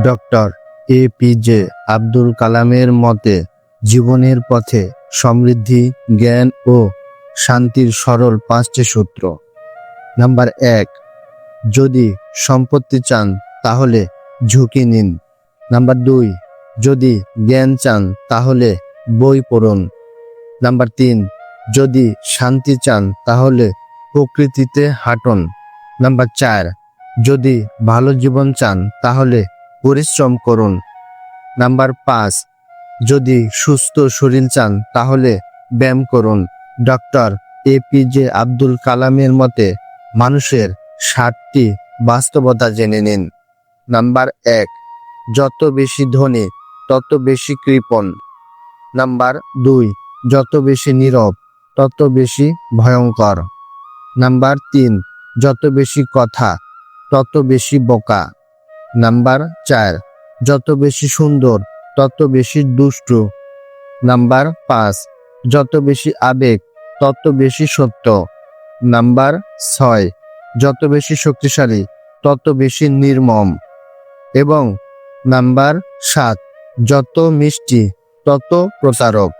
Doctor A P J Abdul কালামের মতে, জীবনের পথে সমৃদ্ধি, জ্ঞান ও শান্তির সরল পাঁচটি সূত্র। নাম্বার এক, যদি সম্পত্তি চান, তাহলে ঝুঁকি নিন। নাম্বার দুই, যদি জ্ঞান চান, তাহলে বই পড়ুন। নাম্বার তিন, যদি শান্তি চান, তাহলে প্রকৃতিতে হাঁটুন। নাম্বার চার, যদি ভালো জীবন চান, তাহলে পরিশ্রম করুন। নাম্বার পাঁচ, যদি সুস্থ শরীর চান, তাহলে ব্যায়াম করুন। ডক্টর এপিজে আব্দুল কালামের মতে, মানুষের ষাটটি বাস্তবতা জেনে নিন। নাম্বার এক, যত বেশি ধনী, তত বেশি কৃপণ। নাম্বার দুই, যত বেশি নীরব, তত বেশি ভয়ঙ্কর। নাম্বার তিন, যত বেশি কথা, তত বেশি বোকা। নাম্বার চার, যত বেশি সুন্দর, তত বেশি দুষ্টু। নাম্বার পাঁচ, যত বেশি আবেগ, তত বেশি সত্য। নাম্বার ছয়, যত বেশি শক্তিশালী, তত বেশি নির্মম। এবং নাম্বার সাত, যত মিষ্টি, তত প্রতারক।